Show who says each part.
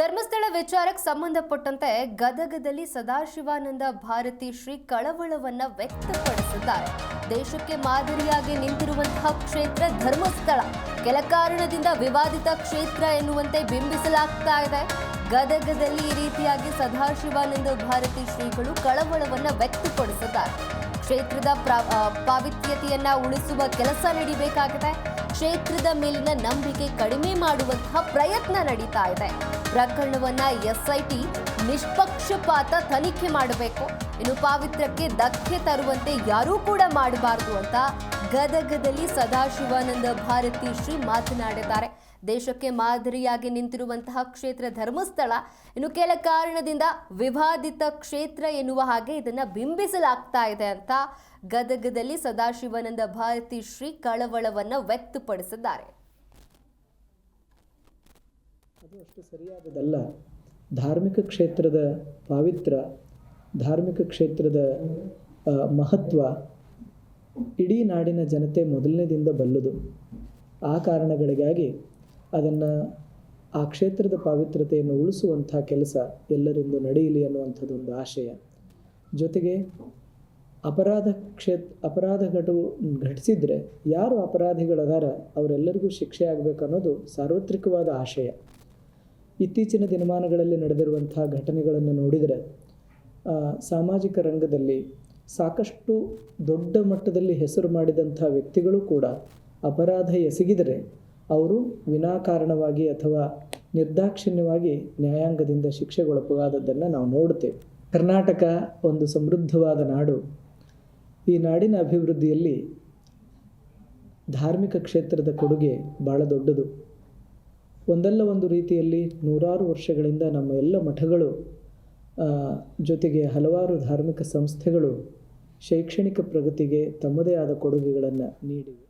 Speaker 1: ಧರ್ಮಸ್ಥಳ ವಿಚಾರಕ್ಕೆ ಸಂಬಂಧಪಟ್ಟಂತೆ ಗದಗದಲ್ಲಿ ಸದಾಶಿವಾನಂದ ಭಾರತಿ ಶ್ರೀ ಕಳವಳವನ್ನ ವ್ಯಕ್ತಪಡಿಸಿದ್ದಾರೆ. ದೇಶಕ್ಕೆ ಮಾದರಿಯಾಗಿ ನಿಂತಿರುವಂತಹ ಕ್ಷೇತ್ರ ಧರ್ಮಸ್ಥಳ. ಕೆಲ ಕಾರಣದಿಂದ ವಿವಾದಿತ ಕ್ಷೇತ್ರ ಎನ್ನುವಂತೆ ಬಿಂಬಿಸಲಾಗ್ತಾ ಇದೆ. ಗದಗದಲ್ಲಿ ಈ ರೀತಿಯಾಗಿ ಸದಾಶಿವಾನಂದ ಭಾರತಿ ಶ್ರೀಗಳು ಕಳವಳವನ್ನ ವ್ಯಕ್ತಪಡಿಸಿದ್ದಾರೆ. ಕ್ಷೇತ್ರದ ಪಾವಿತ್ಯತೆಯನ್ನ ಉಳಿಸುವ ಕೆಲಸ ನಡಿಬೇಕಾಗಿದೆ. ಕ್ಷೇತ್ರದ ಮೇಲಿನ ನಂಬಿಕೆ ಕಡಿಮೆ ಮಾಡುವಂತಹ ಪ್ರಯತ್ನ ನಡೀತಾ ಇದೆ. ಪ್ರಕರಣವನ್ನ ಎಸ್ಐಟಿ ನಿಷ್ಪಕ್ಷಪಾತ ತನಿಖೆ ಮಾಡಬೇಕು. ಇನ್ನು ಪಾವಿತ್ರ್ಯಕ್ಕೆ ಧಕ್ಕೆ ತರುವಂತೆ ಯಾರೂ ಕೂಡ ಮಾಡಬಾರದು ಅಂತ ಗದಗದಲ್ಲಿ ಸದಾಶಿವಾನಂದ ಭಾರತಿ ಶ್ರೀ ಮಾತನಾಡಿದ್ದಾರೆ. ದೇಶಕ್ಕೆ ಮಾದರಿಯಾಗಿ ನಿಂತಿರುವಂತಹ ಕ್ಷೇತ್ರ ಧರ್ಮಸ್ಥಳ ಇನ್ನು ಕೆಲ ಕಾರಣದಿಂದ ವಿವಾದಿತ ಕ್ಷೇತ್ರ ಎನ್ನುವ ಹಾಗೆ ಇದನ್ನು ಬಿಂಬಿಸಲಾಗ್ತಾ ಇದೆ ಅಂತ ಗದಗದಲ್ಲಿ ಸದಾಶಿವಾನಂದ ಭಾರತಿ ಶ್ರೀ ಕಳವಳವನ್ನು ವ್ಯಕ್ತಪಡಿಸಿದ್ದಾರೆ.
Speaker 2: ಅದು ಅಷ್ಟು ಸರಿಯಾದದಲ್ಲ. ಧಾರ್ಮಿಕ ಕ್ಷೇತ್ರದ ಪಾವಿತ್ರ, ಧಾರ್ಮಿಕ ಕ್ಷೇತ್ರದ ಮಹತ್ವ ಇಡೀ ನಾಡಿನ ಜನತೆ ಮೊದಲನೇದಿಂದ ಬಲ್ಲದು. ಆ ಕಾರಣಗಳಿಗಾಗಿ ಅದನ್ನು ಆ ಕ್ಷೇತ್ರದ ಪಾವಿತ್ರತೆಯನ್ನು ಉಳಿಸುವಂಥ ಕೆಲಸ ಎಲ್ಲರಿಂದ ನಡೆಯಲಿ ಅನ್ನುವಂಥದ್ದೊಂದು ಆಶಯ. ಜೊತೆಗೆ ಅಪರಾಧ ಕ್ಷೇತ್ರ ಅಪರಾಧ ಘಟು ಘಟಿಸಿದರೆ ಯಾರು ಅಪರಾಧಿಗಳದಾರ, ಅವರೆಲ್ಲರಿಗೂ ಶಿಕ್ಷೆ ಆಗಬೇಕು ಅನ್ನೋದು ಸಾರ್ವತ್ರಿಕವಾದ ಆಶಯ. ಇತ್ತೀಚಿನ ದಿನಮಾನಗಳಲ್ಲಿ ನಡೆದಿರುವಂಥ ಘಟನೆಗಳನ್ನು ನೋಡಿದರೆ ಸಾಮಾಜಿಕ ರಂಗದಲ್ಲಿ ಸಾಕಷ್ಟು ದೊಡ್ಡ ಮಟ್ಟದಲ್ಲಿ ಹೆಸರು ಮಾಡಿದಂಥ ವ್ಯಕ್ತಿಗಳು ಕೂಡ ಅಪರಾಧ ಎಸಗಿದರೆ ಅವರು ವಿನಾಕಾರಣವಾಗಿ ಅಥವಾ ನಿರ್ದಾಕ್ಷಿಣ್ಯವಾಗಿ ನ್ಯಾಯಾಂಗದಿಂದ ಶಿಕ್ಷೆಗೊಳಪಾದದ್ದನ್ನು ನಾವು ನೋಡುತ್ತೇವೆ. ಕರ್ನಾಟಕ ಒಂದು ಸಮೃದ್ಧವಾದ ನಾಡು. ಈ ನಾಡಿನ ಅಭಿವೃದ್ಧಿಯಲ್ಲಿ ಧಾರ್ಮಿಕ ಕ್ಷೇತ್ರದ ಕೊಡುಗೆ ಭಾಳ ದೊಡ್ಡದು. ಒಂದಲ್ಲ ಒಂದು ರೀತಿಯಲ್ಲಿ ನೂರಾರು ವರ್ಷಗಳಿಂದ ನಮ್ಮ ಎಲ್ಲ ಮಠಗಳು ಜೊತೆಗೆ ಹಲವಾರು ಧಾರ್ಮಿಕ ಸಂಸ್ಥೆಗಳು ಶೈಕ್ಷಣಿಕ ಪ್ರಗತಿಗೆ ತಮ್ಮದೇ ಆದ ಕೊಡುಗೆಗಳನ್ನು ನೀಡಿವೆ.